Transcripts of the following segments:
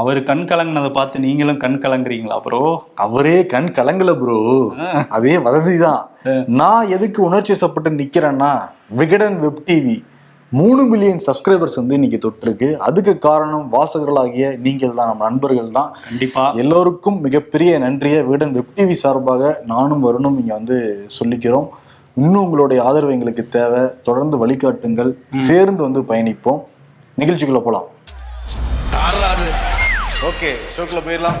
அவர் கண் கலங்கினதை பார்த்து நீங்களும் கண் கலங்குறீங்களா ப்ரோ அவரே கண் கலங்கல ப்ரோ அதே வதந்தி தான் நான் எதுக்கு உணர்ச்சி வசப்பட்டு நிக்கிறேன்னா விகடன் வெப் டிவி மூணு மில்லியன் சப்ஸ்கிரைபர்ஸ் வந்து இன்னைக்கு தொட்டிருக்கு. அதுக்கு காரணம் வாசகர்களாகிய நீங்கள் தான் நம்ம நண்பர்கள் தான். கண்டிப்பா. எல்லோருக்கும் மிகப்பெரிய நன்றியை விகடன் வெப் டிவி சார்பாக நானும் வருணும் இங்க வந்து சொல்லிக்கிறோம். இன்னும் உங்களுடைய ஆதரவு எங்களுக்கு தேவை. தொடர்ந்து வழிகாட்டுங்கள். சேர்ந்து வந்து பயணிப்போம். நிகழ்ச்சிக்குள்ள போலாம். ஓகே ஷோக்குள்ள போயிடலாம்.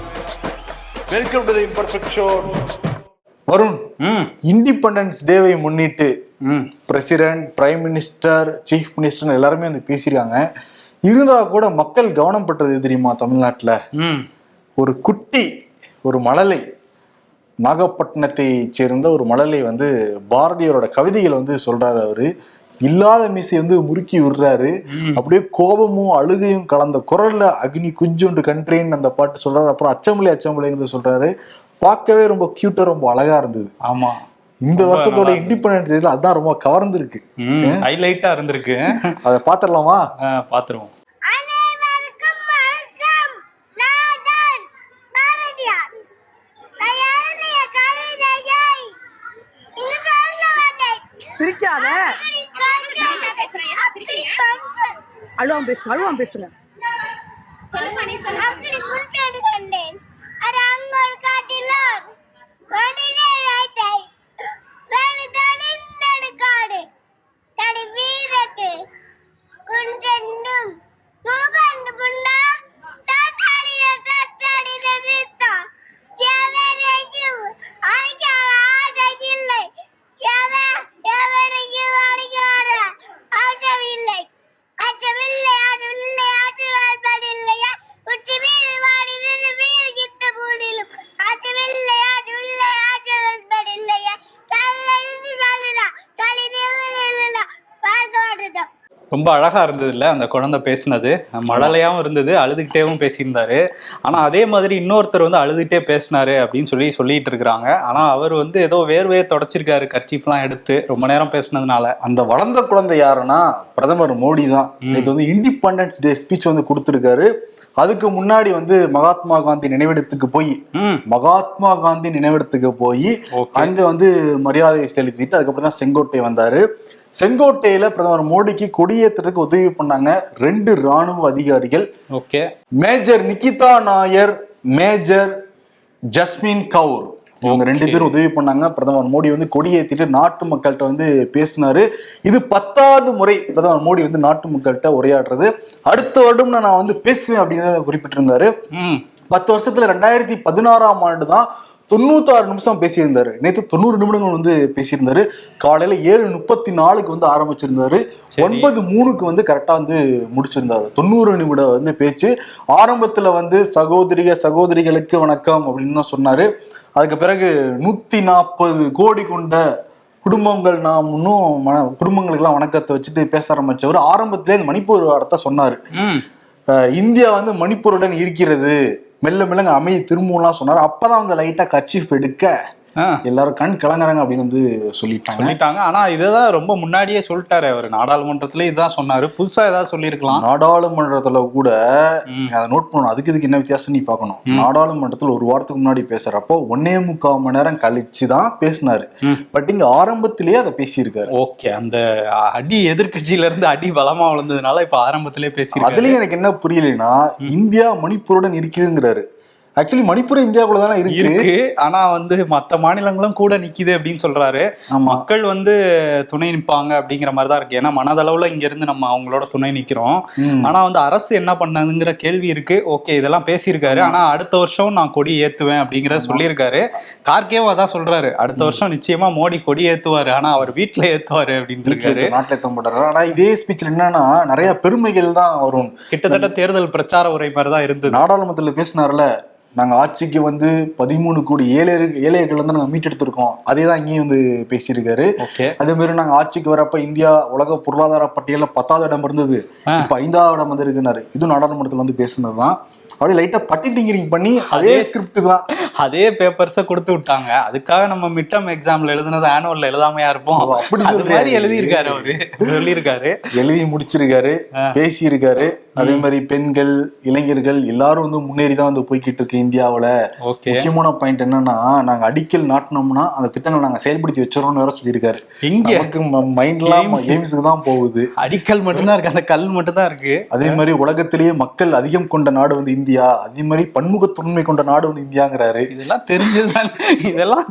Welcome to the imperfect show Varun ம். இண்டிபெண்டன்ஸ் டேவை முன்னிட்டு ம். President prime minister chief minister எல்லாருமே வந்து பேசியிருக்காங்க. இருந்தா கூட மக்கள் கவனம் பட்டது தெரியுமா தமிழ்நாட்டுல? ம். ஒரு குட்டி ஒரு மழலை. நாகப்பட்டினத்தை சேர்ந்த ஒரு மழலை வந்து பாரதியாரோட கவிதைகளை வந்து சொல்றாரு அவரு. இல்லாத மீசை வந்து முறுக்கி விடுறாரு. அப்படியே கோபமும் அழுகையும் கலந்த குரல்ல அக்னி குஞ்சுண்டு கன்றேன்னு அந்த பாட்டு சொல்றாரு. அப்புறம் அச்சமலை அச்சமலைங்கிறது சொல்றாரு. பார்க்கவே ரொம்ப கியூட்டா ரொம்ப அழகா இருந்தது. ஆமா. இந்த வருஷத்தோட இண்டிபெண்டன்ஸ் டேஸ்ல அதான் ரொம்ப கவர்ந்துருக்கு. ஹைலைட்டா இருந்திருக்கு. அதை பாத்திரலாமா பாத்துருவோம் అల్లు పంపిస్తున్నారు అల్లు పంపిస్తున్నారు అక్కడ ரொம்ப அழகா இருந்தது இல்ல அந்த குழந்தை பேசினது. மழலையாவும் இருந்தது அழுதுகிட்டேவும் பேசியிருந்தாரு. ஆனா அதே மாதிரி இன்னொருத்தர் வந்து அழுதுகிட்டே பேசினாரு அப்படின்னு சொல்லி சொல்லிட்டு இருக்கிறாங்க. ஆனா அவர் வந்து ஏதோ வேர்வையை தொடச்சிருக்காரு கர்ச்சீஃப்லாம் எடுத்து ரொம்ப நேரம் பேசினதுனால. அந்த வளர்ந்த குழந்தை யாருன்னா பிரதமர் மோடி தான். இது வந்து இண்டிபெண்டன்ஸ் டே ஸ்பீச் வந்து கொடுத்துருக்காரு. அதுக்கு முன்னாடி வந்து மகாத்மா காந்தி நினைவிடத்துக்கு போய் மகாத்மா காந்தி நினைவிடத்துக்கு போய். அங்க வந்து மரியாதை செலுத்திட்டு அதுக்கப்புறம் தான் செங்கோட்டை வந்தாரு. செங்கோட்டையில பிரதமர் மோடிக்கு கொடியேற்றத்துக்கு உதவி பண்ணாங்க ரெண்டு ராணுவ அதிகாரிகள். Okay. Major Nikita Nair major Jasmine Kaur. இவங்க ரெண்டு பேரும் உதவி பண்ணாங்க. பிரதமர் மோடி வந்து கொடியேற்றிட்டு நாட்டு மக்கள்கிட்ட வந்து பேசினாரு. இது பத்தாவது முறை பிரதமர் மோடி வந்து நாட்டு மக்கள்கிட்ட உரையாடுறது. அடுத்த வருடம் நான் வந்து பேசுவேன் அப்படின்னு குறிப்பிட்டிருந்தாரு. பத்து வருஷத்துல ரெண்டாயிரத்தி பதினாறாம் ஆண்டு தான் தொண்ணூத்தாறு நிமிஷம் பேசியிருந்தாரு. நேற்று தொண்ணூறு நிமிடங்கள் வந்து பேசியிருந்தாரு. காலையில ஏழு முப்பத்தி நாலுக்கு வந்து ஆரம்பிச்சிருந்தாரு. ஒன்பது மூணுக்கு வந்து கரெக்டா வந்து முடிச்சிருந்தாரு. தொண்ணூறு நிமிடம் வந்து பேச்சு. ஆரம்பத்துல வந்து சகோதரிக சகோதரிகளுக்கு வணக்கம் அப்படின்னு தான் சொன்னாரு. அதுக்கு பிறகு நூத்தி நாற்பது கோடி கொண்ட குடும்பங்கள் நாம் இன்னும் குடும்பங்களுக்கெல்லாம் வணக்கத்தை வச்சுட்டு பேச ஆரம்பிச்சவர் ஆரம்பத்திலே இந்த மணிப்பூர் வார்த்தை சொன்னாரு. இந்தியா வந்து மணிப்பூருடன் இருக்கிறது. மெல்ல மெல்லங்க அமைதி திரும்பலாம் சொன்னார். அப்பதான் வந்து லைட்டா கர்ச்சீஃப் எடுக்க எல்லாரும் கண் கலங்குறாங்க அப்படின்னு வந்து சொல்லிட்டாங்க. சொல்லிட்டாங்க. ஆனா இதுதான் ரொம்ப முன்னாடியே சொல்லிட்டாரு அவர். நாடாளுமன்றத்துல இதுதான் சொன்னாரு. புதுசா ஏதாவது சொல்லியிருக்கலாம். நாடாளுமன்றத்துல கூட. அதை நோட் பண்ணணும். அதுக்கு இதுக்கு என்ன வித்தியாசம் நீ பார்க்கணும். நாடாளுமன்றத்துல ஒரு வாரத்துக்கு முன்னாடி பேசுறப்போ ஒன்னே முக்கால் மணி நேரம் கழிச்சு தான் பேசினாரு. பட் இங்க ஆரம்பத்திலேயே அதை பேசியிருக்காரு. ஓகே. அந்த அடி எதிர்க்கட்சியில இருந்து அடி பலமா விழுந்ததுனால இப்ப ஆரம்பத்திலே பேசி அதுலயும் எனக்கு என்ன புரியலைன்னா இந்தியா மணிப்பூருடன் இருக்குதுங்கிறாரு ஆக்சுவலி மணிப்பூர் இந்தியாவுக்குள்ள தானே இருக்கு. ஆனா வந்து மத்த மாநிலங்களும் கூட நிக்குது அப்படின்னு சொல்றாரு. மக்கள் வந்து துணை நிப்பாங்க அப்படிங்கிற மாதிரி தான் இருக்கு. ஏன்னா மனதளவுல இங்க இருந்து நம்ம அவங்களோட துணை நிக்கிறோம். ஆனா வந்து அரசு என்ன பண்ணாதுங்கிற கேள்வி இருக்கு. ஓகே இதெல்லாம் பேசியிருக்காரு. ஆனா அடுத்த வருஷம் நான் கொடி ஏத்துவேன் அப்படிங்கறத சொல்லியிருக்காரு. கார்கேவும் அதான் சொல்றாரு. அடுத்த வருஷம் நிச்சயமா மோடி கொடி ஏத்துவாரு. ஆனா அவர் வீட்டுல ஏத்துவாரு அப்படின்னு இருக்காரு. நாட்டில் தம்படுறாரு ஆனா இதே ஸ்பீச்ல என்னன்னா நிறைய பெருமைகள் தான் வரும். கிட்டத்தட்ட தேர்தல் பிரச்சார உரை மாதிரி தான் இருந்தது. நாடாளுமன்றத்துல பேசினார்ல நாங்க ஆட்சிக்கு வந்து பதிமூணு கோடி ஏழையர் ஏழையர்கள் வந்து நாங்க மீட்டெடுத்திருக்கோம். அதே தான் இங்கேயும் வந்து பேசியிருக்காரு. அதே மாதிரி நாங்க ஆட்சிக்கு வரப்ப இந்தியா உலக பொருளாதார பட்டியல பத்தாவது இடம் இருந்தது. இப்ப ஐந்தாவது இடம் வந்து இருக்குனாரு. இது நாடாளுமன்றத்துல வந்து பேசுனதுதான். அப்படியே லைட்டா பட்டி டிங்கரிங் பண்ணி அதே ஸ்கிரிப்ட் தான். அதே பேப்பர்ஸை கொடுத்து விட்டாங்க. அதுக்காக நம்ம மிட்டம் எக்ஸாம்ல எழுதுனது ஆனுவல்ல எழுதாமையா இருப்போம். அப்படி மாதிரி? எழுதியிருக்காரு அவரு. சொல்லியிருக்காரு எழுதி முடிச்சிருக்காரு பேசியிருக்காரு. அதே மாதிரி பெண்கள் இளைஞர்கள் எல்லாரும் வந்து முன்னேறி தான் வந்து போய்கிட்டு இருக்கு இந்தியாவுல. முக்கியமான பாயிண்ட் என்னன்னா நாங்க அடிக்கல் நாட்டினோம்னா அந்த திட்டங்களை நாங்க செயல்படுத்தி வச்சிரோம்னு வேற சொல்லியிருக்காரு. இங்க. மைண்ட்லாம். கேம்ஸுக்கு தான் போகுது. அடிக்கல் மட்டும்தான் இருக்கு அந்த கல் மட்டும்தான் இருக்கு. அதே மாதிரி உலகத்திலேயே மக்கள் அதிகம் கொண்ட நாடு வந்து இந்தியா. அதே மாதிரி பன்முகத்தன்மை கொண்ட நாடு வந்து இந்தியாங்கிறாரு. இதெல்லாம் தெரிஞ்சதுதான் இதெல்லாம்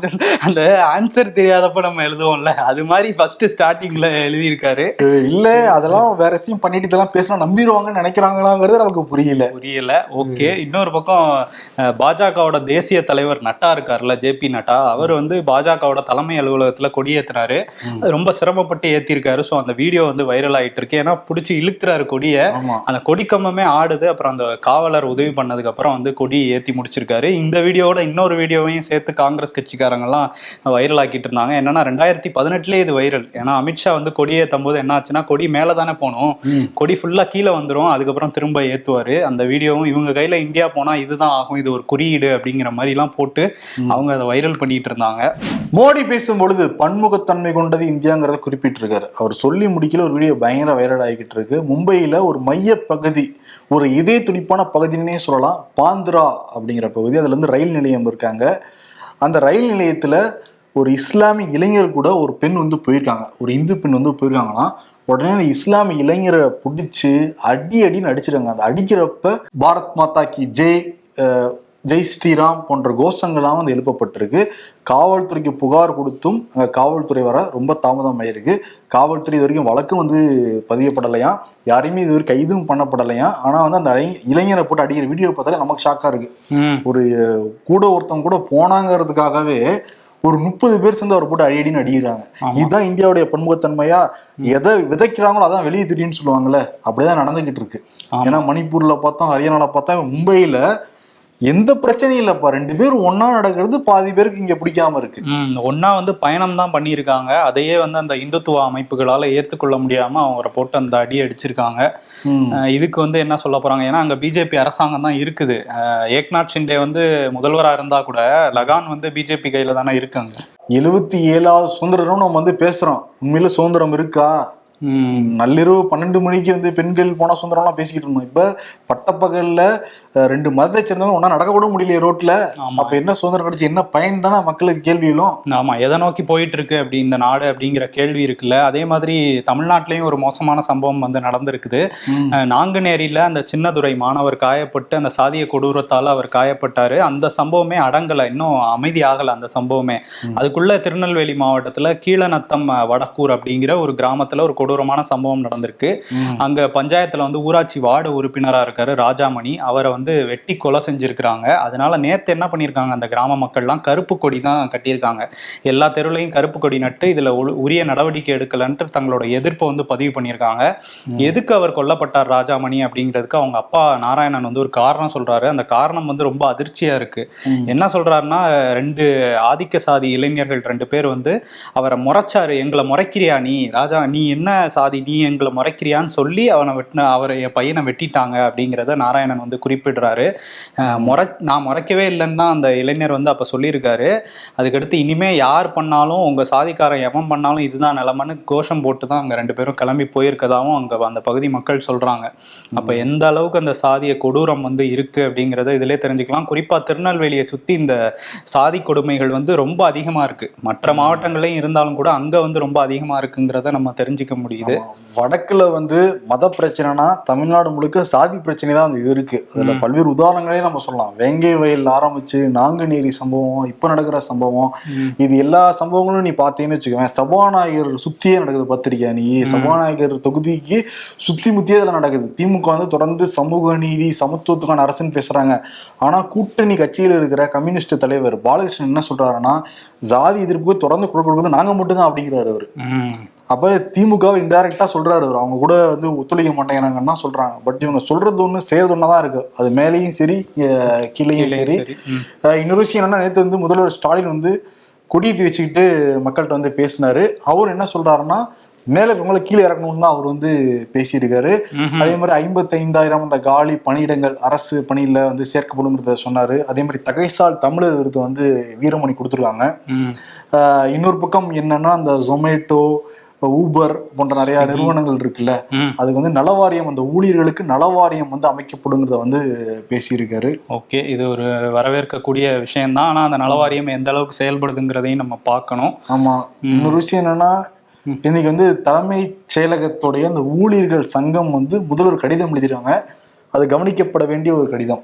அந்த ஆன்சர் தெரியாதப்ப நம்ம எழுதுவோம்ல. அது மாதிரி ஃபர்ஸ்ட் ஸ்டார்டிங்ல எழுதியிருக்காரு. இல்ல அதெல்லாம் வேற விஷயம் பண்ணிட்டு இதெல்லாம் பேசினா நம்பிடுவாங்கன்னு நினைக்கிறாங்களாங்கிறது நமக்கு புரியல. புரியல. ஓகே. இன்னொரு பக்கம் பாஜகவோட தேசிய தலைவர் நட்டா இருக்காருல்ல ஜேபி நட்டா. அவர் வந்து பாஜகவோட தலைமை அலுவலகத்துல கொடியேத்தினாரு. அது ரொம்ப சிரமப்பட்டு ஏத்திருக்காரு. ஸோ அந்த வீடியோ வந்து வைரல் ஆயிட்டு இருக்கு ஏன்னா பிடிச்சி இழுக்கிறாரு கொடியை. அந்த கொடிக்கம்பமே ஆடுது. அப்புறம் அந்த காவலர் உதவி பண்ணதுக்கு அப்புறம் வந்து கொடி ஏத்தி முடிச்சிருக்காரு. இந்த வீடியோவோட இன்னொரு வீடியோவையும் சேர்த்து காங்கிரஸ் கட்சிக்காரங்க எல்லாம் வைரல் ஆக்கிட்டு இருந்தாங்க. என்னன்னா ரெண்டாயிரத்தி பதினெட்டுலயே இது வைரல். ஏன்னா அமித்ஷா வந்து கொடி ஏத்தும் போது என்ன ஆச்சுன்னா கொடி மேல தானே போகணும் ம். கொடி ஃபுல்லா கீழே வந்துரும். அதுக்கப்புறம் திரும்ப ஏத்துவாரு. அந்த வீடியோவும் இவங்க கையில இந்தியா போனா இதுதான் ஆகும். இது ஒரு குறியீடு அப்படிங்கிற மாதிரி எல்லாம் போட்டு அவங்க அதை வைரல் பண்ணிட்டு இருந்தாங்க. மோடி பேசும் பொழுது பன்முகத்தன்மை கொண்டது இந்தியாங்கிறத குறிப்பிட்டிருக்காரு. அவர் சொல்லி முடிக்கல ஒரு வீடியோ பயங்கர வைரல் ஆகிக்கிட்டு இருக்கு. மும்பையில ஒரு மைய பகுதி ஒரு இதே துடிப்பான பகுதினே சொல்லலாம். பாந்திரா அப்படிங்கிற பகுதி. அதுல இருந்து ரயில் நிலையம் இருக்காங்க. அந்த ரயில் நிலையத்துல ஒரு இஸ்லாமிய இளைஞர் கூட ஒரு பெண் வந்து போயிருக்காங்க. ஒரு இந்து பெண் வந்து போயிருக்காங்கன்னா உடனே அந்த இஸ்லாமிய இளைஞரை பிடிச்சி அடி அடின்னு அடிச்சிருக்காங்க அந்த அடிக்கிறப்ப பாரத் மாதா கி ஜெய் ஜெய் ஸ்ரீராம் போன்ற கோஷங்கள்லாம் வந்து எழுப்பப்பட்டிருக்கு. காவல்துறைக்கு புகார் கொடுத்தும் அங்க காவல்துறை வர ரொம்ப தாமதம் ஆயிருக்கு காவல்துறை இது வரைக்கும் வழக்கும் வந்து பதியப்படலையாம் யாரையுமே இது வரைக்கும் கைதும் பண்ணப்படலையாம் ஆனா வந்து அந்த இளைஞ- இளைஞரை போட்டு அடிக்கிற வீடியோ பார்த்தாலே நமக்கு ஷாக்கா இருக்கு. ஒரு கூட ஒருத்தவங்க கூட போனாங்கிறதுக்காகவே ஒரு முப்பது பேர் சேர்ந்து அவர் போட்டு அடி அடின்னு அடிக்கிறாங்க. இதுதான் இந்தியாவுடைய பன்முகத்தன்மையா? எதை விதைக்கிறாங்களோ அதான் வெளியே திடீர்னு சொல்லுவாங்கல்ல. அப்படிதான் நடந்துகிட்டு இருக்கு. ஏன்னா மணிப்பூர்ல பார்த்தோம் ஹரியானால பார்த்தா மும்பையில எந்த பிரச்சனையும் இல்லப்பா. ரெண்டு பேரும் ஒண்ணா நடக்கிறது பாதி பேருக்கு இங்க பிடிக்காம இருக்கு. ஒன்னா வந்து பயணம் தான் பண்ணியிருக்காங்க. அதையே வந்து அந்த இந்துத்துவ அமைப்புகளால ஏத்துக்கொள்ள முடியாம அவரை போட்டு அந்த அடி அடிச்சிருக்காங்க. இதுக்கு வந்து என்ன சொல்ல போறாங்க? ஏன்னா அங்க பிஜேபி அரசாங்கம் தான் இருக்குது. ஏக்நாத் ஷிண்டே வந்து முதல்வரா இருந்தா கூட லகான் வந்து பிஜேபி கையில தானே இருக்காங்க எழுபத்தி ஏழாவது சுதந்திரம் நம்ம வந்து பேசுறோம். உண்மையில சுதந்திரம் இருக்கா? நள்ளிரவு பன்னெண்டு மணிக்கு வந்து பெண்கள் போன சுதந்திரம்லாம் பேசிக்கிட்டு இருந்தோம். இப்ப பட்டப்பகல்ல ரெண்டு மதத்தை சேர்ந்தவங்க ஒன்னா நடக்க கூட முடியலையே ரோட்ல. ஆமா. அப்ப என்ன சுதந்திரம் கிடைச்சு என்ன பயன் தானே மக்களுக்கு கேள்வியிலும் ஆமா எதை நோக்கி போயிட்டு இருக்கு அப்படி இந்த நாடு அப்படிங்கிற கேள்வி இருக்குல்ல. அதே மாதிரி தமிழ்நாட்டிலையும் ஒரு மோசமான சம்பவம் வந்து நடந்திருக்குது. நாங்குநேரியில அந்த சின்னதுரை மாணவர் காயப்பட்டு அந்த சாதிய கொடூரத்தால அவர் காயப்பட்டாரு. அந்த சம்பவமே அடங்கல. இன்னும் அமைதி ஆகல அந்த சம்பவமே. அதுக்குள்ள திருநெல்வேலி மாவட்டத்துல கீழநத்தம் வடக்கூர் அப்படிங்கிற ஒரு கிராமத்துல ஒரு கொடூரமான சம்பவம் நடந்திருக்கு. அங்க பஞ்சாயத்துல வந்து ஊராட்சி வார்டு உறுப்பினரா இருக்காரு ராஜாமணி. அவரை வந்து வெட்டி கொலை செஞ்சிருக்கிறாங்க. அதனால நேத்து என்ன பண்ணியிருக்காங்க அந்த கிராம மக்கள்லாம் கருப்பு கொடி தான் கட்டியிருக்காங்க. எல்லா தெருவுலையும் கருப்பு கொடி நட்டு இதுல உரிய நடவடிக்கை எடுக்கலன்ட்டு தங்களோட எதிர்ப்பை வந்து பதிவு பண்ணியிருக்காங்க எதுக்கு அவர் கொல்லப்பட்டார் ராஜாமணி அப்படிங்கிறதுக்கு அவங்க அப்பா நாராயணன் வந்து ஒரு காரணம் சொல்றாரு. அந்த காரணம் வந்து ரொம்ப அதிர்ச்சியா இருக்கு. என்ன சொல்றாருன்னா ரெண்டு ஆதிக்க சாதி இளைஞர்கள் ரெண்டு பேர் வந்து அவரை முறைச்சாரு. எங்களை முறைக்கிறியா நீ? ராஜா நீ என்ன சாதி நீ எங்களை முறைக்கிறியான்னு சொல்லி அவனை வெட்டின அவரை என் பையனை வெட்டிட்டாங்க அப்படிங்கிறத நாராயணன் வந்து குறிப்பிடுறாரு. முறை நான் முறைக்கவே இல்லைன்னு தான் அந்த இளைஞர் வந்து அப்போ சொல்லியிருக்காரு. அதுக்கடுத்து இனிமே யார் பண்ணாலும் உங்க சாதிக்காரன் எவன் பண்ணாலும் இதுதான் நிலமன்னு கோஷம் போட்டு தான் அங்க ரெண்டு பேரும் கிளம்பி போயிருக்கதாவும் அங்க அந்த பகுதி மக்கள் சொல்றாங்க. அப்ப எந்த அளவுக்கு அந்த சாதிய கொடூரம் வந்து இருக்கு அப்படிங்கிறத இதிலே தெரிஞ்சுக்கலாம். குறிப்பா திருநெல்வேலியை சுத்தி இந்த சாதி கொடுமைகள் வந்து ரொம்ப அதிகமா இருக்கு. மற்ற மாவட்டங்களையும் இருந்தாலும் கூட அங்க வந்து ரொம்ப அதிகமா இருக்குங்கிறத நம்ம தெரிஞ்சுக்க முடியுது. வடக்குல வந்து மத பிரச்சனைனா தமிழ்நாடு முழுக்க சாதி பிரச்சனை தான் இது இருக்கு. அதுல பல்வேறு உதாரணங்களே நம்ம சொல்லலாம். வேங்கை வயல் ஆரம்பிச்சு நாங்குநேரி சம்பவம் இப்ப நடக்கிற சம்பவம். இது எல்லா சம்பவங்களும் நீ பார்த்தீங்கன்னு வச்சுக்கோவேன் சபாநாயகர் சுத்தியே நடக்குது பத்திரிக்கை நீ சபாநாயகர் தொகுதிக்கு சுத்தி முத்தியே இதுல நடக்குது. திமுக வந்து தொடர்ந்து சமூக நீதி சமத்துவத்துக்கான அரசுன்னு பேசுறாங்க. ஆனா கூட்டணி கட்சியில் இருக்கிற கம்யூனிஸ்ட் தலைவர் பாலகிருஷ்ணன் என்ன சொல்றாருன்னா ஜாதி எதிர்ப்புக்கு தொடர்ந்து குரல் கொடுக்குறது நாங்க மட்டும்தான் அப்படிங்கிறாரு அவரு. அப்ப திமுகவை இன்டைரக்டா சொல்றாரு அவர் அவங்க கூட வந்து ஒத்துழைக்க மாட்டேங்கிறாங்கன்னு தான் சொல்றாங்க. பட் இவங்க சொல்றது ஒண்ணு செய்யறது ஒண்ணுதான் இருக்கு. அது மேலேயும் சரி கீழேயும் சரி. இன்னொரு விஷயம் என்னன்னா நேத்து வந்து முதல்வர் ஸ்டாலின் வந்து கொடியேற்றி வச்சுக்கிட்டு மக்கள்கிட்ட வந்து பேசினாரு. அவர் என்ன சொல்றாருன்னா மேல இருக்கவங்களை கீழே இறக்கணும்னு தான் அவர் வந்து பேசியிருக்காரு. அதே மாதிரி ஐம்பத்தைந்தாயிரம் அந்த காலி பணியிடங்கள் அரசு பணியில வந்து சேர்க்கப்படுங்கிறத சொன்னாரு. அதே மாதிரி தகைசால் தமிழர் விருது வந்து வீரமணி கொடுத்துருக்காங்க. இன்னொரு பக்கம் என்னன்னா அந்த ஜொமேட்டோ ஊபர் போன்ற நிறைய நிறுவனங்கள் இருக்குல்ல. அதுக்கு வந்து நலவாரியம் அந்த ஊழியர்களுக்கு நலவாரியம் வந்து அமைக்கப்படுங்கிறத வந்து பேசியிருக்காரு. ஓகே இது ஒரு வரவேற்கக்கூடிய விஷயம்தான். ஆனா அந்த நலவாரியம் எந்த அளவுக்கு செயல்படுதுங்கிறதையும் நம்ம பார்க்கணும். ஆமா. இன்னொரு விஷயம் என்னன்னா இன்னைக்கு வந்து தலைமை செயலகத்துடைய அந்த ஊழியர்கள் சங்கம் வந்து முதல்வர் கடிதம் எழுதிருக்காங்க. அது கவனிக்கப்பட வேண்டிய ஒரு கடிதம்.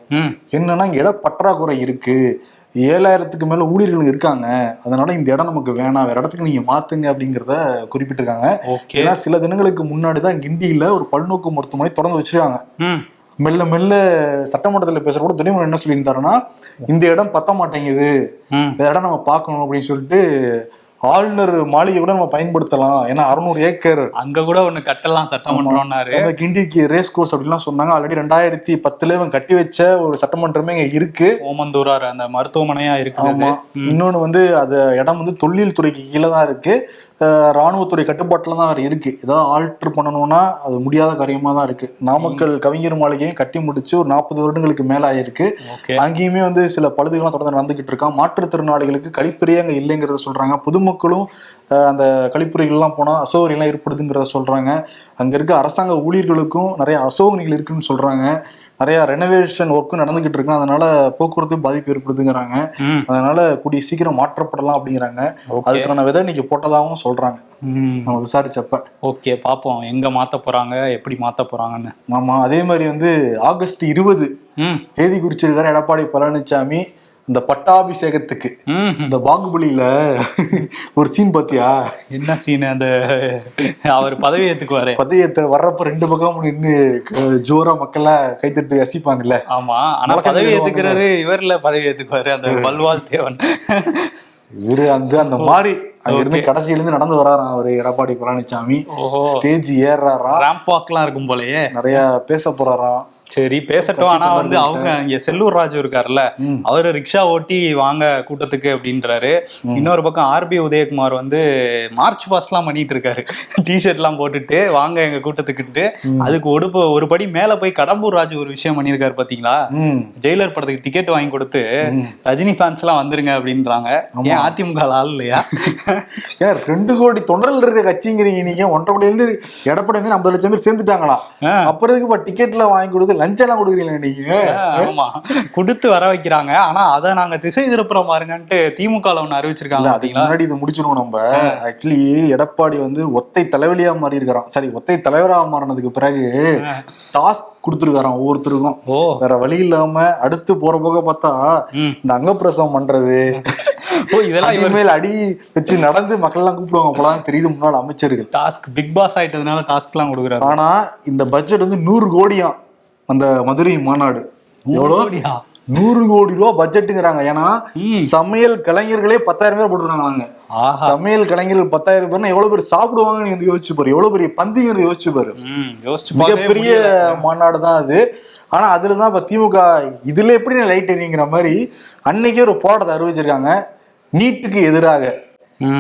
என்னன்னா இங்க இட பற்றாக்குறை இருக்கு. ஏழாயிரத்துக்கு மேல ஊழியர்கள் இருக்காங்க. அதனால இந்த இடம் நமக்கு வேணாம். வேற இடத்துக்கு நீங்க மாத்துங்க அப்படிங்கிறத குறிப்பிட்டிருக்காங்க. ஏன்னா சில தினங்களுக்கு முன்னாடி தான் கிண்டியில ஒரு பல்நோக்கு மருத்துவமனை திறந்து வச்சிருக்காங்க. மெல்ல மெல்ல சட்டமன்றத்தில் பேசுற கூட துணைமுறை என்ன சொல்லியிருந்தாருன்னா இந்த இடம் பத்த மாட்டேங்குது. இந்த இடம் நம்ம பார்க்கணும் அப்படின்னு சொல்லிட்டு ஆளுநர் மாளிகை கூட நம்ம பயன்படுத்தலாம். ஏன்னா அறுநூறு ஏக்கர். அங்க கூட ஒண்ணு கட்டலாம் சட்டமன்றம்னாரு. கிண்டிக்கு ரேஸ் கோர்ஸ் அப்படிலாம் சொன்னாங்க. ஆல்ரெடி ரெண்டாயிரத்தி பத்துல இவன் கட்டி வச்ச ஒரு சட்டமன்றமே இங்க இருக்கு. ஓமந்தூரார் அந்த மருத்துவமனையா இருக்குது ஆமா. இன்னொன்னு வந்து அது இடம் வந்து தொழில் துறைக்கு கீழே தான் இருக்கு. ராணுவத்துறை கட்டுப்பாட்டுல தான் வேற இருக்கு. ஏதாவது ஆல்டர் பண்ணணும்னா அது முடியாத காரியமா தான் இருக்கு. நாமக்கல் கவிஞர் மாளிகையும் கட்டி முடிச்சு ஒரு நாற்பது வருடங்களுக்கு மேல ஆயிருக்கு. அங்கேயுமே வந்து சில பழுதுகள்லாம் தொடர்ந்து நடந்துகிட்டு இருக்கான். மாற்றுத்திறனாளிகளுக்கு கழிப்பறையே அங்க இல்லைங்கிறத சொல்றாங்க. பொதுமக்களும் அந்த கழிப்பறைகள்லாம் போனா அசௌகரியம்லாம் ஏற்படுதுங்கிறத சொல்றாங்க. அங்க இருக்க அரசாங்க ஊழியர்களுக்கும் நிறைய அசௌகரியங்கள் இருக்குன்னு சொல்றாங்க. நிறைய ரெனோவேஷன் ஒர்க்கும் நடந்துகிட்டு இருக்கு. அதனால போக்குவரத்து பாதிப்பு ஏற்படுதுங்கிறாங்க. அதனால கூடிய சீக்கிரம் மாற்றப்படலாம் அப்படிங்கிறாங்க. அதுக்கான விதை இன்னைக்கு போட்டதாகவும் சொல்றாங்க. ம். நம்ம விசாரிச்சப்ப. ஓகே பாப்போம். எங்க மாத்த போறாங்க எப்படி மாத்த போறாங்கன்னு. ஆமா அதே மாதிரி வந்து ஆகஸ்ட் இருபது தேதி குறிச்சிருக்காரு எடப்பாடி பழனிசாமி இந்த பட்டாபிஷேகத்துக்கு. இந்த பாகுபலியில ஒரு சீன் பாத்தியா என்ன சீன் அந்த அவர் பதவி ஏத்துக்குவாரு. பதவியத்தை வர்றப்ப ரெண்டு பக்கம் நின்று ஜோரா மக்களா கைத்தட்டு ரசிப்பாங்கல்ல ஆமா. ஆனா பதவி. ஏத்துக்கிறாரு இவர்ல பதவி ஏத்துக்குவாரு அந்த பல்வால் தேவன். இவரு அந்த அந்த மாதிரி அங்க இருந்து Okay. கடைசியில இருந்து நடந்து வராராம் அவரு எடப்பாடி பழனிசாமி ஸ்டேஜ் ஏறாராம் ரேம்ப் வாக்லாம் இருக்கும் போலயே. நிறைய பேச போறாராம். சரி பேசட்டும். ஆனா வந்து அவங்க இங்க செல்லூர் ராஜு இருக்காருல்ல. அவரு ரிக்ஷா ஓட்டி வாங்க கூட்டத்துக்கு அப்படின்றாரு. இன்னொரு பக்கம் ஆர்பி உதயகுமார் வந்து மார்ச் பாஸ்ட்லாம் பண்ணிட்டு இருக்காரு. டிஷர்ட் எல்லாம் போட்டுட்டு வாங்க எங்க கூட்டத்துக்குட்டு. அதுக்கு ஒரு ப- ஒரு படி மேல போய் கடம்பூர் ராஜு ஒரு விஷயம் பண்ணியிருக்காரு பாத்தீங்களா? ஜெயிலர் படத்துக்கு டிக்கெட் வாங்கி கொடுத்து. ரஜினி ஃபேன்ஸ் எல்லாம் வந்துருங்க அப்படின்றாங்க. ஏன் அதிமுக ஆள் இல்லையா? ஏன் ரெண்டு கோடி தொண்டர்கள் இருக்க கட்சிங்கிறீங்க நீங்க. ஒன்றரை கோடி இருந்து எடப்பாடி வந்து ஐம்பது லட்சம் பேர் சேர்ந்துட்டாங்களா. அப்புறம் டிக்கெட்ல வாங்கி கொடுத்து லஞ்சம் எல்லாம் கொடுக்குறீங்களா நீங்க? ஆமா. கொடுத்து வர வைக்கிறாங்க. ஆனா அதை நாங்க திசை திருப்புறோம் பாருங்கன்ட்டு திமுக ஒண்ணு அறிவிச்சிருக்காங்க அதுக்கு முன்னாடி இதை முடிச்சிருவோம் நம்ம. ஆக்சுவலி எடப்பாடி வந்து ஒத்தை தலைவலியா மாறி இருக்கிறான். சரி ஒத்தை தலைவரா மாறினதுக்கு பிறகு டாஸ்க் கொடுத்துருக்காராம் ஒவ்வொருத்தருக்கும். வேற வழி இல்லாம அடுத்து போற போக பார்த்தா. இந்த அங்கப்பிரசவம் பண்றது. இதெல்லாம் அடி வச்சு நடந்து மக்கள் எல்லாம் கூப்பிடுவாங்க போலாம் தெரியுது முன்னாள் அமைச்சர்கள். டாஸ்க் பிக் பாஸ் ஆயிட்டதுனால டாஸ்க் எல்லாம் கொடுக்குறாரு. ஆனா இந்த பட்ஜெட் வந்து நூறு கோடியாம். அந்த மதுரை மாநாடு. எவ்வளோ? நூறு கோடி ரூபா பட்ஜெட்டுங்கிறாங்க. ஏன்னா சமையல் கலைஞர்களே பத்தாயிரம் பேர் போட்டுருக்காங்க சமையல் கலைஞர்கள் பத்தாயிரம் பேர்னா எவ்வளவு பேர் சாப்பிடுவாங்கன்னு நீங்க யோசிச்சு பாரு. எவ்வளவு பெரிய பந்திங்கிறது யோசிச்சு பாரு. மிகப்பெரிய. மாநாடு தான் அது. ஆனா அதுலதான் இப்ப திமுக இதுல எப்படி லைட் எரியுங்கிற மாதிரி அன்னைக்கே ஒரு போராட்டத்தை அறிவிச்சிருக்காங்க. நீட்டுக்கு எதிராக.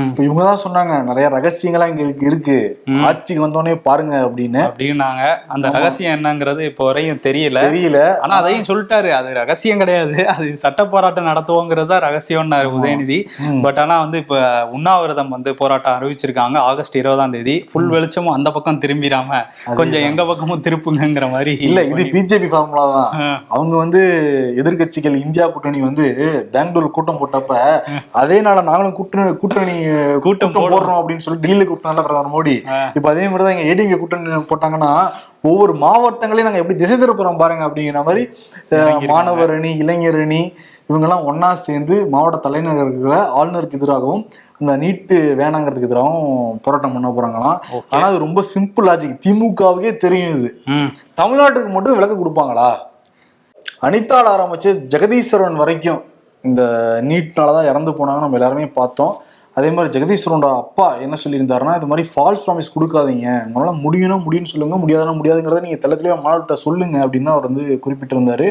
இப்ப இவங்க தான் சொன்னாங்க நிறைய ரகசியங்கள்லாம் இங்க இருக்கு. ஆட்சிக்கு வந்தோடனே பாருங்க அப்படின்னு. அப்படின்னாங்க. அந்த ரகசியம் என்னங்கிறது இப்போ வரையும் தெரியல. தெரியல. ஆனா அதையும் சொல்லிட்டாரு. அது ரகசியம் கிடையாது. அது சட்ட போராட்டம் நடத்துவோங்கிறது தான் ரகசியம்னாரு உதயநிதி. பட் ஆனா வந்து இப்ப உண்ணாவிரதம் வந்து போராட்டம் அறிவிச்சிருக்காங்க. ஆகஸ்ட் இருபதாம் தேதி. ஃபுல் வெளிச்சமும் அந்த பக்கம் திரும்பிடாம கொஞ்சம் எங்க பக்கமும் திருப்புங்கிற மாதிரி இல்ல இது பிஜேபி ஃபார்முலா தான். அவங்க வந்து எதிர்க்கட்சிகள் இந்தியா கூட்டணி வந்து பெங்களூர் கூட்டம் போட்டப்ப அதே நாள நாங்களும் கூட்டணி கூட்டணி கூட்டம் போடுறோம். அப்படின்னு சொல்லி டெல்லியில கூப்பிட்டாங்க பிரதமர் மோடி. இப்ப அதே மாதிரி தான் இங்க ஏடிஎம்கே கூட்டணி போட்டாங்கன்னா ஒவ்வொரு மாவட்டங்களையும் நாங்க எப்படி திசை திருப்புறோம் பாருங்க அப்படிங்கிற மாதிரி மாணவர் அணி இளைஞர் அணி இவங்கெல்லாம் ஒண்ணா சேர்ந்து மாவட்ட தலைநகர்களை ஆளுநருக்கு எதிராகவும் அந்த நீட்டு வேணாங்கிறதுக்கு எதிராகவும் போராட்டம் பண்ண போறாங்களாம். ஆனா அது ரொம்ப சிம்பிள் லாஜிக் திமுகவுக்கே தெரியும் இது. தமிழ்நாட்டுக்கு மட்டும் விலக்கு கொடுப்பாங்களா? அனிதால ஆரம்பிச்சு ஜெகதீஸ்வரன் வரைக்கும் இந்த நீட்னால தான் இறந்து போனாங்க நம்ம எல்லாருமே பார்த்தோம். அதே மாதிரி ஜெகதீஸ்வரோட அப்பா என்ன சொல்லியிருந்தாருன்னா இது மாதிரி ஃபால்ஸ் ப்ராமிஸ் கொடுக்காதீங்க. உங்களால முடியும்னா முடியும்னு சொல்லுங்க முடியாதுன்னா முடியாதுங்கிறத நீங்க தெளிவாக மாவட்ட சொல்லுங்க அப்படின்னு தான் அவர் வந்து குறிப்பிட்டிருந்தாரு.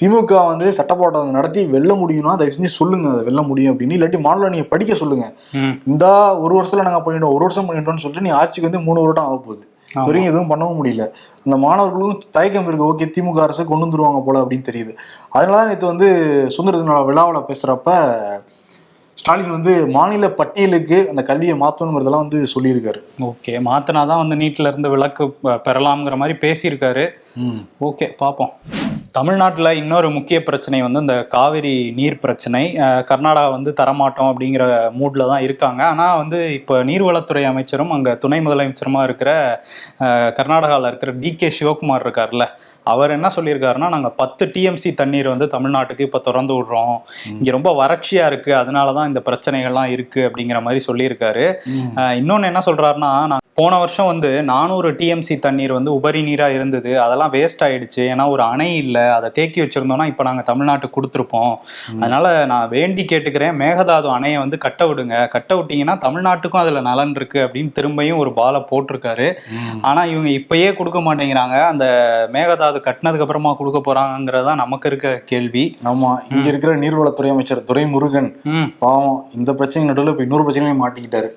திமுக வந்து சட்டப்போராட்டம் நடத்தி வெல்ல முடியும்னா தயவு செஞ்சு சொல்லுங்க அதை வெல்ல முடியும் அப்படின்னு. இல்லாட்டி மாநிலம் நீங்க படிக்க சொல்லுங்க. இந்த ஒரு வருஷத்துல நாங்க பண்ணிட்டோம் ஒரு வருஷம் பண்ணிட்டோம்னு சொல்லிட்டு நீ ஆட்சிக்கு வந்து மூணு வருடம் ஆக போகுது. வரைக்கும் எதுவும் பண்ணவும் முடியல. அந்த மாணவர்களும் தயக்கம் இருக்கு ஓகே திமுக அரசு கொண்டு வந்துருவாங்க போல அப்படின்னு தெரியுது. அதனாலதான் நேற்று வந்து சுதந்திர தின விழாவில் பேசுறப்ப ஸ்டாலின் வந்து மாநில பட்டியலுக்கு அந்த கல்வியை மாற்றணுங்கிறதெல்லாம் வந்து சொல்லியிருக்காரு. ஓகே மாத்தினாதான் வந்து நீட்ல இருந்து விலக்கு பெ- பெறலாம்ங்கிற மாதிரி பேசியிருக்காரு. ஓகே பார்ப்போம் தமிழ்நாட்டில் இன்னொரு முக்கிய பிரச்சனை வந்து இந்த காவிரி நீர் பிரச்சனை. கர்நாடகா வந்து தரமாட்டோம் அப்படிங்கிற மூடில் தான் இருக்காங்க. ஆனால் வந்து இப்போ நீர்வளத்துறை அமைச்சரும் அங்கே துணை முதலமைச்சருமா இருக்கிற கர்நாடகாவில் இருக்கிற டி கே சிவகுமார் இருக்கார்ல அவர் என்ன சொல்லியிருக்காருன்னா நாங்கள் பத்து டிஎம்சி தண்ணீர் வந்து தமிழ்நாட்டுக்கு இப்போ திறந்து விடுறோம். இங்கே ரொம்ப வறட்சியாக இருக்குது அதனால தான் இந்த பிரச்சனைகள்லாம் இருக்குது அப்படிங்கிற மாதிரி சொல்லியிருக்காரு. அஹ் இன்னொன்னு என்ன சொல்றாருன்னா நான் போன வருஷம் வந்து நானூறு டிஎம்சி தண்ணீர் வந்து உபரி நீரா இருந்தது. அதெல்லாம் வேஸ்ட் ஆயிடுச்சு. ஏன்னா ஒரு அணை இல்லை. அதை தேக்கி வச்சிருந்தோம்னா இப்போ நாங்க தமிழ்நாட்டுக்கு கொடுத்துருப்போம். அதனால நான் வேண்டி கேட்டுக்கிறேன் மேகதாது அணையை வந்து கட்ட விடுங்க. கட்ட விட்டீங்கன்னா தமிழ்நாட்டுக்கும் அதுல நலன் இருக்கு அப்படின்னு திரும்பியும் ஒரு பாலை போட்டிருக்காரு. ஆனா இவங்க இப்பயே கொடுக்க மாட்டேங்கிறாங்க. அந்த மேகதாது கட்டினதுக்கு அப்புறமா கொடுக்க போறாங்கிறதா நமக்கு இருக்க கேள்வி. ஆமா இங்க இருக்கிற நீர்வளத்துறை அமைச்சர் துரைமுருகன் பாவம் இந்த பிரச்சனை நடுவில் இப்ப இன்னொரு பிரச்சனையும் மாட்டிக்கிட்டாரு.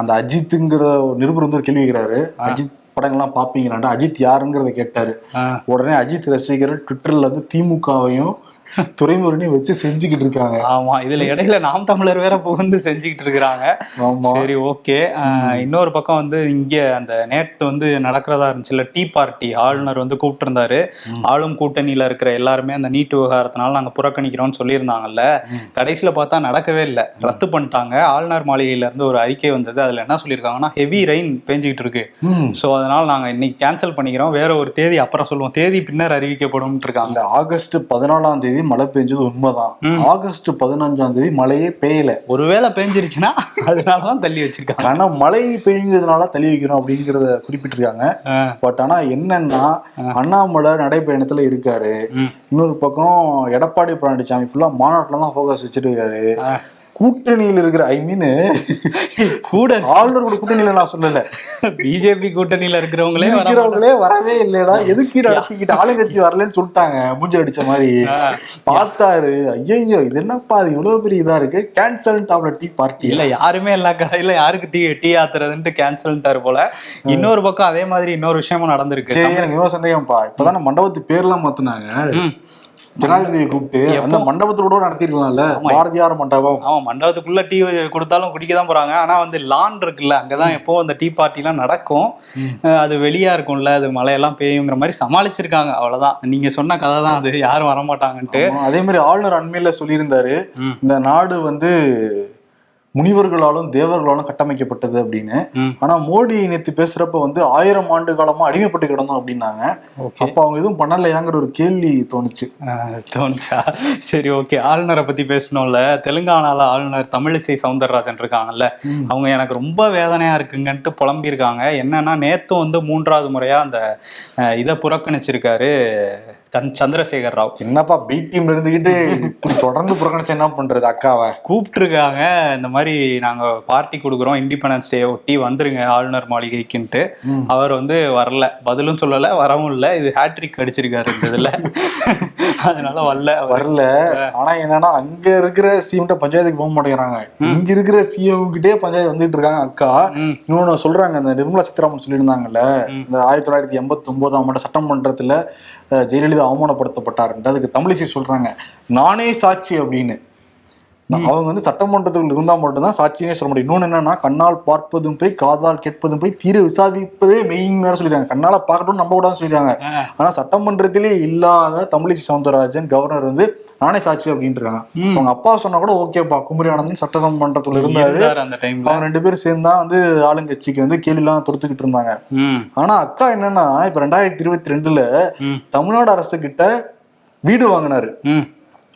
அந்த அஜித்துங்கிற நிருபர் வந்து ஒரு கேள்வி கேட்கிறாரு அஜித் படங்கள்லாம் பாப்பீங்களாண்டா அஜித் யாருங்கிறத கேட்டாரு. உடனே அஜித் ரசிகர்கள் ட்விட்டர்ல வந்து திமுகவையும் துறைமுருகனையும் வச்சு செஞ்சுக்கிட்டு இருக்காங்க. ஆமா இதுல இடையில நாம் தமிழர் வேற புகுந்து செஞ்சுக்கிட்டு இருக்கிறாங்க. சரி ஓகே. இன்னொரு பக்கம் வந்து இங்க அந்த நேத்து வந்து நடக்கிறதா இருந்துச்சுல்ல டீ பார்ட்டி. ஆளுநர் வந்து கூப்பிட்டிருந்தாரு. ஆளும் கூட்டணியில இருக்கிற எல்லாருமே அந்த நீட் விவகாரத்தினால நாங்க புறக்கணிக்கிறோம்னு சொல்லியிருந்தாங்கல்ல. கடைசியில பார்த்தா நடக்கவே இல்லை. ரத்து பண்ணிட்டாங்க. ஆளுநர் மாளிகையில இருந்து ஒரு அறிக்கை வந்தது. அதுல என்ன சொல்லியிருக்காங்கன்னா ஹெவி ரெயின் பேஞ்சிக்கிட்டு இருக்கு. ஸோ அதனால நாங்க இன்னைக்கு கேன்சல் பண்ணிக்கிறோம். வேற ஒரு தேதி அப்புறம் சொல்லுவோம். தேதி பின்னர் அறிவிக்கப்படும் இருக்காங்க ஆகஸ்ட் பதினாலாம் தேதி மழை பெஞ்சது உண்மைதான். ஆகஸ்ட் பதினஞ்சாம் தேதி மழையே பெய்யல. ஒருவேளை பேஞ்சிருச்சுன்னா அதனாலதான் தள்ளி வச்சிருக்காங்க. ஆனா மழை பெய்யுங்கிறதுனால தள்ளி வைக்கிறோம் அப்படிங்கறத குறிப்பிட்டிருக்காங்க. பட் ஆனா என்னன்னா அண்ணாமலை நடைப்பயணத்துல இருக்காரு. இன்னொரு பக்கம் எடப்பாடி பழனிசாமி ஃபுல்லா மாநாட்டுல தான் ஃபோக்கஸ் வச்சிருக்காரு. கூட்டணியில் இருக்கிற ஐ மீன் கூட ஆளுநரோட கூட்டணியில நான் சொல்லல. பிஜேபி கூட்டணியில இருக்கிறவங்களே இருக்கிறவங்களே வரவே இல்லடா. எதுக்கு நடத்திக்கிட்டு ஆளுங்கட்சி வரலன்னு சொல்லிட்டாங்க. மூஞ்சி அடிச்ச மாதிரி. பார்த்தாரு. ஐயோ இது என்னப்பா அது இவ்வளவு பெரிய இதா இருக்கு? கேன்சல் டாப்ல டீ பார்ட்டி இல்ல யாருமே எல்லா கடையில யாருக்கு டீ டீ ஆத்துறதுன்ட்டு கேன்சல்ட்டாரு போல. இன்னொரு பக்கம் அதே மாதிரி இன்னொரு விஷயமும் நடந்திருக்கு. எனக்கு இன்னொரு சந்தேகம்ப்பா. இப்பதான் மண்டபத்து பேர்லாம் மாத்துனாங்க. ஜனாதிபதியை கூப்பிட்டு அந்த மண்டபத்தோட நடத்திருக்கலாம்ல. பாரதியார் மண்டபம். ஆமா மண்டபத்துக்குள்ள டீ கொடுத்தாலும் குடிக்க தான் போறாங்க. ஆனா வந்து லான் இருக்குல்ல அங்கதான் எப்போ அந்த டீ பார்ட்டி எல்லாம் நடக்கும் அது வெளியா இருக்கும்ல அது மழையெல்லாம் பெய்யுங்கிற மாதிரி சமாளிச்சிருக்காங்க. அவ்வளவுதான். நீங்க சொன்ன கதை தான் அது. யாரும் வரமாட்டாங்கன்ட்டு. அதே மாதிரி ஆளுநர் அண்மையில சொல்லியிருந்தாரு. இந்த நாடு வந்து முனிவர்களாலும் தேவர்களாலும் கட்டமைக்கப்பட்டது அப்படின்னு. ஆனா மோடி நேத்து பேசுறப்ப வந்து ஆயிரம் ஆண்டு காலமா அடிமைப்பட்டு கிடந்தோம் அப்படின்னாங்க. அப்ப அவங்க எதுவும் பண்ணலையாங்கிற ஒரு கேள்வி தோணுச்சு. தோணுச்சா? சரி ஓகே. ஆளுநரை பத்தி பேசணும்ல. தெலுங்கானால ஆளுநர் தமிழிசை சவுந்தரராஜன் இருக்காங்கல்ல. அவங்க எனக்கு ரொம்ப வேதனையா இருக்குங்கன்ட்டு புலம்பியிருக்காங்க. என்னன்னா நேத்தும் வந்து மூன்றாவது முறையா அந்த இதை புறக்கணிச்சிருக்காரு கண் சந்திரசேகர் ராவ். என்னப்பா பி டீம்ல இருந்துகிட்டு தொடர்ந்து புறக்கணிச்சு என்ன பண்றது அக்காவை? கூப்பிட்டுருக்காங்க இந்த மாதிரி நாங்க பார்ட்டி கொடுக்குறோம். இண்டிபெண்டன்ஸ் டே ஒட்டி வந்துருங்க ஆளுநர் மாளிகைக்குன்ட்டு. அவர் வந்து வரல. பதிலும் சொல்லல வரவும் இல்லை. இது ஹேட்ரிக் அடிச்சிருக்காரு இந்த இதுல. அதனால வரல வரல. ஆனா என்னன்னா அங்க இருக்கிற சிஎம்கிட்ட பஞ்சாயத்துக்கு போக மாட்டேங்கிறாங்க. இங்க இருக்கிற சிஎம் கிட்டே பஞ்சாயத்து வந்துட்டு இருக்காங்க அக்கா. இன்னொன்னு சொல்றாங்க இந்த நிர்மலா சீதாராமன் சொல்லியிருந்தாங்கல்ல இந்த ஆயிரத்தி தொள்ளாயிரத்தி எண்பத்தி ஒன்பதாம் ஆண்டு சட்டமன்றத்துல ஜெயலலிதா அவமானப்படுத்தப்பட்டாருன்ட்டு அதுக்கு தமிழிசை சொல்றாங்க நானே சாட்சி அப்படின்னு. அவங்க வந்து சட்டமன்றத்துக்குள்ள இருந்தா மட்டும்தான் சாட்சினே சொல்ல முடியும். இன்னொன்னு என்னன்னா கண்ணால் பார்ப்பதும் போய் காதால் கேட்பதும் போய் தீர விசாரிப்பதே மெயின் வேற சொல்லிடுறாங்க கண்ணால பார்க்கட்டும் நம்ப கூடாதுன்னு சொல்லிடுறாங்க ஆ. ஆனா சட்டமன்றத்திலே இல்லாத தமிழிசை சவுந்தரராஜன் கவர்னர் வந்து நானே சாட்சி ம். அவங்க அப்பா சொன்னா கூட ஓகேப்பா குமரி ஆனந்தன் சட்டமன்றத்துல இருந்தாரு. அவங்க ரெண்டு பேரும் சேர்ந்தா வந்து ஆளுங்கட்சிக்கு வந்து கேள்வி எல்லாம் தொடுத்துக்கிட்டு இருந்தாங்க. ஆனா அக்கா என்னன்னா இப்ப ரெண்டாயிரத்தி இருபத்தி ரெண்டுல தமிழ்நாடு அரசு கிட்ட வீடு வாங்கினாரு.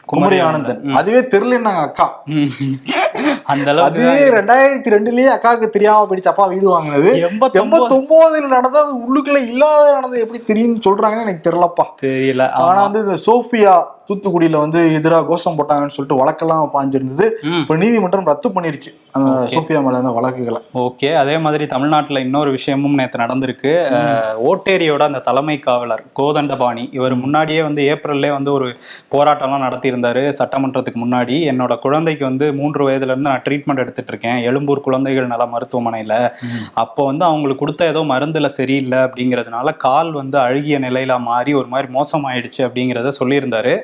குமரி ஆனந்தன். அதுவே தெரியலன்னாங்க அக்கா. அந்த அதுவே ரெண்டாயிரத்தி ரெண்டுலயே அக்காவுக்கு தெரியாம போயிடுச்சு. அப்பா வீடு வாங்கினது. எண்பத்தொன்பது எண்பத்தொன்பதுல நடந்தது உள்ளுக்குள்ள இல்லாத நடந்தது. எப்படி தெரியும்னு சொல்றாங்கன்னு எனக்கு தெரியலப்பா. தெரியல. ஆனா. வந்து இந்த சோஃபியா தூத்துக்குடியில வந்து எதிராக கோஷம் போட்டாங்கன்னு சொல்லிட்டு வழக்கெல்லாம் பாஞ்சிருந்தது. இப்ப நீதிமன்றம் ரத்து பண்ணிருச்சு. அந்த. சோஃபியா மேல இருந்த வழக்குகளை. ஓகே. அதே மாதிரி தமிழ்நாட்டுல இன்னொரு விஷயமும் நேற்று நடந்திருக்கு. ஓட்டேரியோட அந்த தலைமை காவலர் கோதண்டபாணி இவர் முன்னாடியே வந்து ஏப்ரல்லே வந்து ஒரு போராட்டம்லாம் நடத்தியிருந்தாரு சட்டமன்றத்துக்கு முன்னாடி. என்னோட குழந்தைக்கு வந்து மூன்று வயதுல இருந்து நான் ட்ரீட்மெண்ட் எடுத்துட்டு இருக்கேன் எழும்பூர் குழந்தைகள் நல மருத்துவமனையில. அப்போ வந்து அவங்களுக்கு கொடுத்த ஏதோ மருந்துல சரியில்லை அப்படிங்கிறதுனால கால் வந்து அழுகிய நிலையில மாறி ஒரு மாதிரி மோசமாயிடுச்சு அப்படிங்கிறத சொல்லியிருந்தாரு.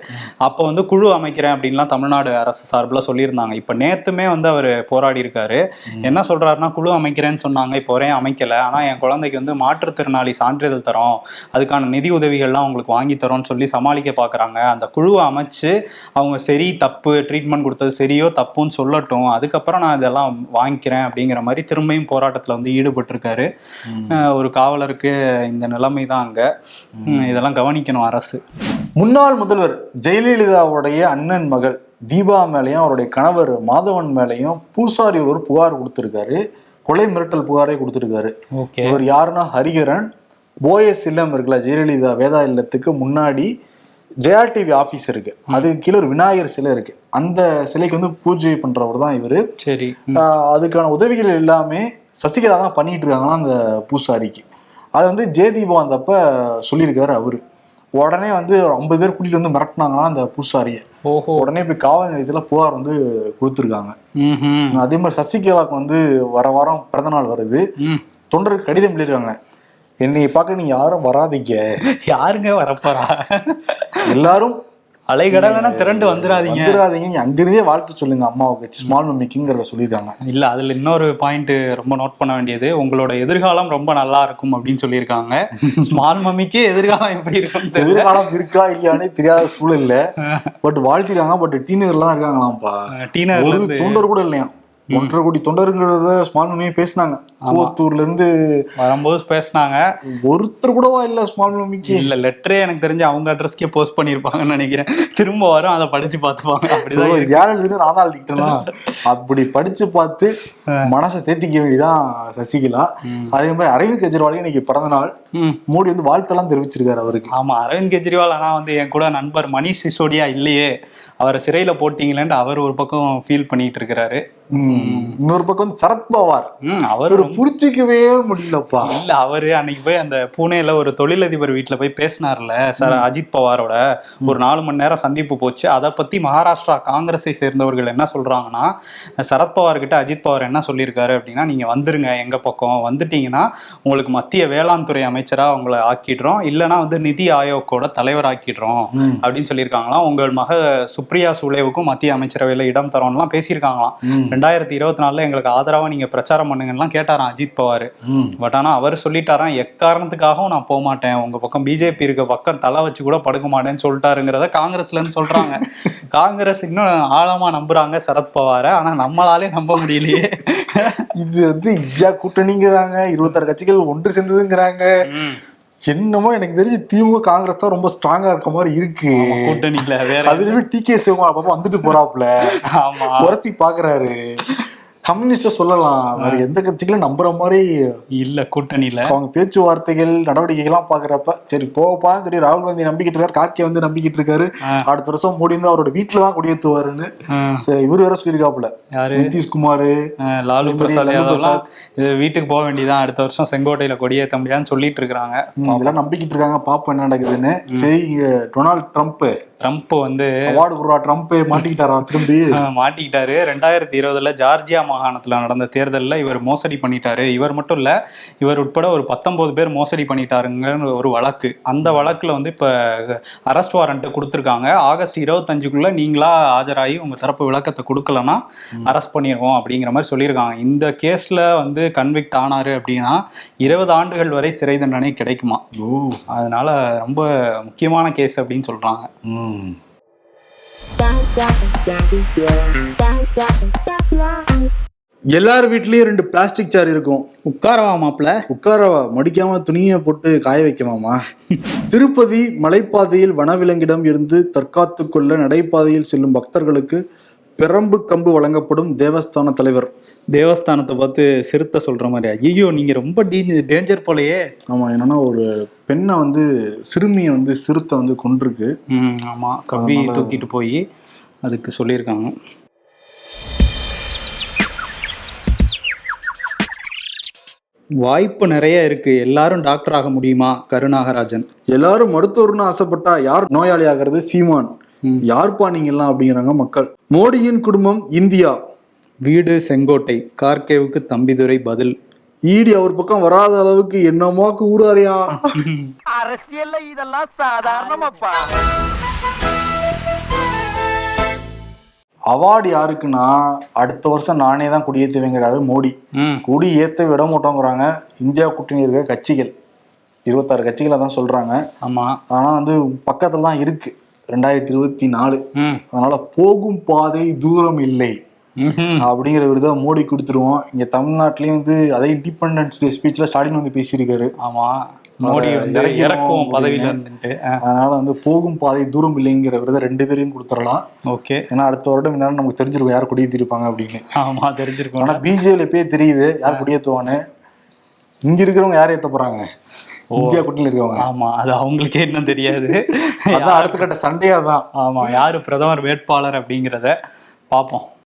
அப்போ வந்து குழு அமைக்கிறேன் அப்படின்லாம் தமிழ்நாடு அரசு சார்பில் சொல்லியிருந்தாங்க. இப்போ நேத்துமே வந்து அவர் போராடி இருக்காரு என்ன சொல்றாருன்னா குழு அமைக்கிறேன்னு சொன்னாங்க. இப்போ வரையும் அமைக்கல. ஆனா என் குழந்தைக்கு வந்து மாற்றுத்திறனாளி சான்றிதழ் தரோம். அதுக்கான நிதி உதவிகள்லாம் உங்களுக்கு வாங்கி தரோம்னு சொல்லி சமாளிக்க பார்க்கறாங்க அந்த குழுவை அமைச்சு அவங்க சரி தப்பு ட்ரீட்மெண்ட் கொடுத்தது சரியோ தப்புன்னு சொல்லட்டும். அதுக்கப்புறம் நான் இதெல்லாம் வாங்கிக்கிறேன் அப்படிங்கிற மாதிரி திரும்பியும் போராட்டத்தில் வந்து ஈடுபட்டிருக்காரு. ஒரு காவலருக்கு இந்த நிலைமை தான் அங்க. இதெல்லாம் கவனிக்கணும் அரசு. முன்னாள் முதல்வர் ஜெயலலிதாவுடைய அண்ணன் மகள் தீபா மேலையும் அவருடைய கணவர் மாதவன் மேலையும் பூசாரி ஒரு புகார் கொடுத்திருக்காரு. கொலை மிரட்டல் புகாரே கொடுத்திருக்காரு. ஓகே. இவர் யாருன்னா ஹரிகரன் போயஸ் இல்லம் இருக்குல்ல ஜெயலலிதா வேதா இல்லத்துக்கு முன்னாடி ஜெயா டிவி ஆபீஸ் இருக்கு. அதுக்கு கீழே ஒரு விநாயகர் சிலை இருக்கு. அந்த சிலைக்கு வந்து பூஜை பண்றவர் தான் இவரு. சரி. அதுக்கான உதவிகள் எல்லாமே சசிகலா தான் பண்ணிட்டு இருக்காங்களாம் அந்த பூசாரிக்கு. அதை வந்து ஜெயதீபா வந்தப்ப சொல்லியிருக்காரு அவரு. உடனே வந்து ஒரு ஐம்பது பேர் கூட்டிட்டு வந்து மிரட்டினாங்களாம் அந்த பூசாரியை. ஓஹோ. உடனே போய் காவல் நிலையத்துல புகார் வந்து கொடுத்துருக்காங்க. அதே மாதிரி சசிகலாவுக்கு வந்து வர வாரம் பிறந்த நாள் வருது. ம். தொண்டருக்கு கடிதம் எழுதிருக்காங்க. என்னை பார்க்க நீங்க யாரும் வராதீங்க. யாருங்க வரப்போறா? எல்லாரும் அலைகடலனா திரண்டு வந்துடாதீங்க வந்துடாதீங்க அங்கிருந்தே வாழ்த்து சொல்லுங்க அம்மாவுக்கு. ஸ்மால் மம்மிக்குங்கிறத சொல்லியிருக்காங்க. இல்ல அதுல இன்னொரு பாயிண்ட் ரொம்ப நோட் பண்ண வேண்டியது உங்களோட எதிர்காலம் ரொம்ப நல்லா இருக்கும் அப்படின்னு சொல்லியிருக்காங்க. ஸ்மால் மம்மிக்கு எதிர்காலம் எப்படி இருக்கும் எதிர்காலம் இருக்கா இல்லையானே தெரியாத சூழல்ல. பட் வாழ்த்திருக்காங்க பட் டீனர்லாம் இருக்காங்களாம்ப்பா. இருந்து தொண்டர் கூட இல்லையா ஒன்றரை கோடி தொண்டருங்கிறத ஸ்மால் மம்மியே பேசினாங்க. கூவத்தூர்ல இருந்து வரும்போது பேசினாங்க. ஒருத்தர் கூடவா இல்ல ஸ்மால் மம்மிக்கு இல்ல லெட்டரே எனக்கு தெரிஞ்சு அவங்க அட்ரஸ்க்கே போஸ்ட் பண்ணிருப்பாங்கன்னு நினைக்கிறேன். திரும்ப வரும் அதை படிச்சு பார்த்துப்பாங்க. அப்படிதான். யார் எழுதுன்னு நான் தான் அப்படி படிச்சு பார்த்து மனசை தேத்திக்க வேண்டியதான் சசிகலா. அதே மாதிரி அரவிந்த் கெஜ்ரிவாலுக்கு இன்னைக்கு பிறந்த நாள். மோடி வந்து வாழ்த்தெல்லாம் தெரிவிச்சிருக்காரு அவருக்கு. ஆமா அரவிந்த் கெஜ்ரிவால் ஆனா வந்து என் கூட நண்பர் மணிஷ் சிசோடியா இல்லையே. அவரை சிறையில போட்டீங்களேன்ட்டு அவர் ஒரு பக்கம் ஃபீல் பண்ணிட்டு இருக்கிறாரு. இன்னொரு பக்கம் வந்து சரத்பவார். அவர் ஒரு புரிச்சிக்கவே முடியலப்பா. இல்ல அவரு அன்னைக்கு போய் அந்த பூனேல ஒரு தொழிலதிபர் வீட்டுல போய் பேசினார்ல சார் அஜித் பவாரோட. ஒரு நாலு மணி நேரம் சந்திப்பு போச்சு. அதை பத்தி மகாராஷ்டிரா காங்கிரஸை சேர்ந்தவர்கள் என்ன சொல்றாங்கன்னா சரத்பவார் கிட்ட அஜித் பவார் என்ன சொல்லியிருக்காரு அப்படின்னா நீங்க வந்துருங்க எங்க பக்கம். வந்துட்டீங்கன்னா உங்களுக்கு மத்திய வேளாண் துறை அமைச்சரா உங்களை ஆக்கிடுறோம். இல்லைன்னா வந்து நிதி ஆயோக்கோட தலைவர் ஆக்கிடுறோம். அப்படின்னு சொல்லியிருக்காங்களாம். உங்கள் மக சுப்ரியா சுலேவுக்கும் மத்திய அமைச்சரவையில இடம் தரோம்லாம் பேசியிருக்காங்களாம். ரெண்டாயிரத்தி இருபத்தி நாலுல எங்களுக்கு ஆதரவா நீங்க பிரச்சாரம் பண்ணுங்கலாம் கேட்டாராம் அஜித் பவார். பட் ஆனா அவர் சொல்லிட்டாராம் எக்காரணத்துக்காகவும் நான் போக மாட்டேன் உங்க பக்கம் பிஜேபி இருக்க பக்கம் தலை வச்சு கூட படுக்க மாட்டேன்னு சொல்லிட்டாருங்கிறத காங்கிரஸ்ல இருந்து சொல்றாங்க. காங்கிரஸ் இன்னும் ஆழமா நம்புறாங்க சரத்பவாரை ஆனா நம்மளாலே நம்ப முடியலையே. இது வந்து இந்தியா கூட்டணிங்கிறாங்க இருபத்தாறு கட்சிகள் ஒன்று சேர்ந்ததுங்கிறாங்க. என்னமோ எனக்கு தெரிஞ்சு திமுக காங்கிரஸ் தான் ரொம்ப ஸ்ட்ராங்கா இருக்க மாதிரி இருக்கு. கூட்டணியில வேற அதுலயுமே டி கே சிவகுமார் அப்பப்ப வந்துட்டு போறாப்புல. ஆமா. உரசி பாக்குறாரு. கம்யூனிஸ்ட சொல்லலாம். வேற எந்த கட்சிகளும் நம்புற மாதிரி இல்ல கூட்டணியில. அவங்க பேச்சுவார்த்தைகள் நடவடிக்கைகள்லாம் பாக்குறப்ப சரி போப்பா சரி ராகுல் காந்தி நம்பிக்கிட்டு இருக்காரு கார்கே வந்து நம்பிக்கிட்டு இருக்காரு. அடுத்த வருஷம் மோடி வந்து அவரோட வீட்டுல தான் குடியேற்றுவாருன்னு இவரு வேற சொல்லியிருக்காப்புல. யாரு? நிதிஷ்குமார். லாலு பிரசாத் யாதவ்லாம் வீட்டுக்கு போக வேண்டியதான் அடுத்த வருஷம் செங்கோட்டையில கொடியேற்ற முடியாதுன்னு சொல்லிட்டு இருக்காங்க. இதெல்லாம் நம்பிக்கிட்டு இருக்காங்க பாப்போம் என்ன நடக்குதுன்னு. சரி டொனால்ட் ட்ரம்ப் ட்ரம்ப் வந்து அவார்டு குருவா ட்ரம்ப் மாட்டிக்கிட்டாரா திரும்பி? மாட்டிக்கிட்டாரு. ரெண்டாயிரத்தி இருபதுல ஜார்ஜியா மாகாணத்துல நடந்த தேர்தல்ல இவர் மோசடி பண்ணிட்டாரு. இவர் மட்டும் இல்ல இவர் உட்பட ஒரு பத்தொன்பது பேர் மோசடி பண்ணிட்டாருங்கன்னு ஒரு வழக்கு. அந்த வழக்குல வந்து இப்ப அரெஸ்ட் வாரண்ட் கொடுத்துருக்காங்க. ஆகஸ்ட் இருபத்தஞ்சுக்குள்ள நீங்களா ஆஜராகி உங்க தரப்பு விளக்கத்தை கொடுக்கலன்னா அரெஸ்ட் பண்ணிடுவோம் அப்படிங்கிற மாதிரி சொல்லியிருக்காங்க. இந்த கேஸ்ல வந்து கன்விக்ட் ஆனாரு அப்படின்னா இருபது ஆண்டுகள் வரை சிறை தண்டனை கிடைக்குமா? அதனால ரொம்ப முக்கியமான கேஸ் அப்படின்னு சொல்றாங்க. ம். எல்லார் வீட்லயும் ரெண்டு பிளாஸ்டிக் சேர் இருக்கும். உட்காரவா மாப்பிள்ள உட்காரவா? மடிக்காம துணியை போட்டு காய வைக்கலாமா திருப்பதி மலைப்பாதையில் வனவிலங்கிடம் இருந்து தற்காத்து கொள்ள நடைபாதையில் செல்லும் பக்தர்களுக்கு பெரம்பு கம்பு வழங்கப்படும் தேவஸ்தான தலைவர். தேவஸ்தானத்தை பார்த்து சிறுத்தை சொல்ற மாதிரி ஐயோ நீங்க ரொம்ப டேஞ்சர் போலயே. ஆமா என்னன்னா ஒரு பெண்ணை வந்து சிறுமியை வந்து சிறுத்தை வந்து கொண்டிருக்கு ஆமா அதனால- தூக்கிட்டு போய் அதுக்கு சொல்லியிருக்காங்க. வாய்ப்பு நிறைய இருக்கு. எல்லாரும் டாக்டர் ஆக முடியுமா? கருநாகராஜன் எல்லாரும் மருத்துவர்னு ஆசைப்பட்டா யார் நோயாளி ஆகிறது சீமான். யார்ப்பா நீங்க எல்லாம் அப்படிங்கிறாங்க மக்கள். மோடியின் குடும்பம் இந்தியா. வீடு செங்கோட்டை கார்கேவுக்கு தம்பிதுரை பதில். ஈடி அவர் பக்கம் வராத அளவுக்கு என்னமாக்கு ஊராரியா அரசியல்ல இதெல்லாம் சாதாரணமாப்பா. அவார்டு யாருக்குன்னா அடுத்த வருஷம் நானே தான் குடியேற்றுவேங்கிறாரு மோடி. குடி ஏற்ற விட மாட்டோங்கிறாங்க இந்தியா கூட்டணி இருக்க கட்சிகள். இருபத்தாறு கட்சிகளை தான் சொல்றாங்க. ஆமா. ஆனா வந்து பக்கத்துல தான் இருக்கு. ரெண்டாயிரத்தி இருபத்தி நாலு. அதனால போகும் பாதை தூரம் இல்லை. அப்படிங்கிற விருதை மோடி கொடுத்துருவோம். இங்க தமிழ்நாட்டிலயும் வந்து அதே இண்டிபெண்டன்ஸ் டே ஸ்பீச்ல ஸ்டாலின் வந்து பேசியிருக்காரு. ஆமா. மோடி இறக்குவோம் பதவியில. இருந்துட்டு அதனால வந்து போகும் பாதை தூரம் இல்லைங்கிற விருதை ரெண்டு பேரையும் கொடுத்துடலாம். ஓகே. ஏன்னா அடுத்த வருடம் என்னன்னு நமக்கு தெரிஞ்சிருக்கும் யார் குடியேற்றிருப்பாங்க அப்படின்னு. ஆமா தெரிஞ்சிருக்கோம். ஆனா பிஜேபியில போய் தெரியுது யார் குடியேற்றுவான்னு இங்க இருக்கிறவங்க யார் ஏத்த போறாங்க? இந்தியா கூட்டணியில் இருக்கவங்க ஆமா அது அவங்களுக்கே இன்னும் தெரியாது. அடுத்த கட்ட சண்டையா தான் ஆமா யாரு பிரதமர் வேட்பாளர் அப்படிங்கிறத பார்ப்போம்.